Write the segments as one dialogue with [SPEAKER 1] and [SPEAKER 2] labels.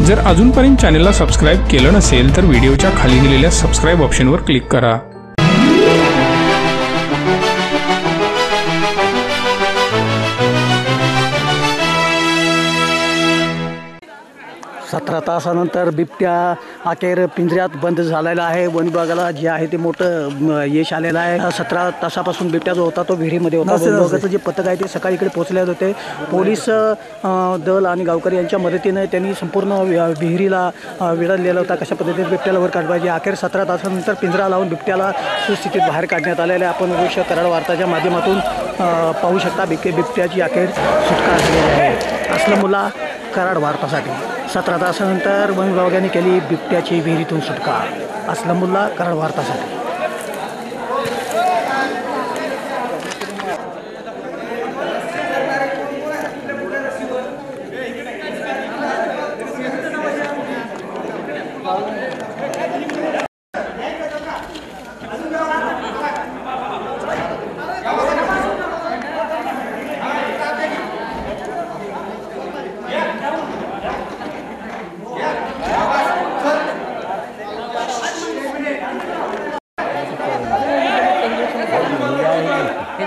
[SPEAKER 1] जर अजूनपर्यंत चॅनलला सबस्क्राईब केलं नसेल तर व्हिडिओच्या खाली दिलेल्या सबस्क्राईब ऑप्शनवर क्लिक करा.
[SPEAKER 2] सतरा तासानंतर बिबट्या अखेर पिंजऱ्यात बंद झालेला आहे. वन विभागाला जे आहे ते मोठं यश आलेलं आहे. सतरा तासापासून बिबट्या जो होता तो विहिरीमध्ये होता. वन विभागाचं जे पथक आहे ते सकाळी इकडे पोहोचले होते. पोलीस दल आणि गावकरी यांच्या मदतीने त्यांनी संपूर्ण विहिरीला अ, विडलेला होता. कशा पद्धतीने बिबट्याला वर काढवायचे अखेर सतरा तासानंतर पिंजरा लावून बिबट्याला सुस्थितीत बाहेर काढण्यात आलेलं आहे. आपण भविष्य कराड वार्ताच्या माध्यमातून पाहू शकता बिबटे बिबट्याची अखेर सुटका झालेली आहे. असलं मुला कराड वार्तासाठी. सतरा तासानंतर वन विभागाने केली बिबट्याची विहिरीतून सुटका. असलमुल्ला कराड वार्तासाठी.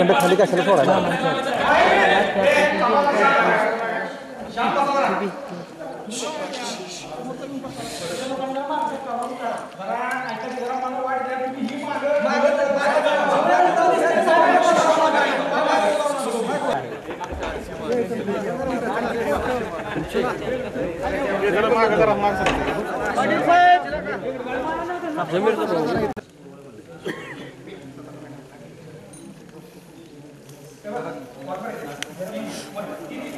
[SPEAKER 3] इकडं खाली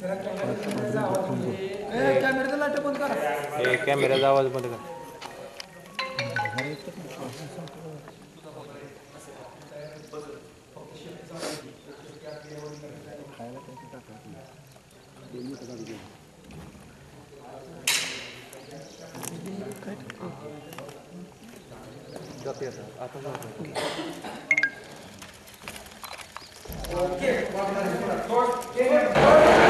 [SPEAKER 3] Camera लाट बंद आवाज़ बंद करा Okay, one minute.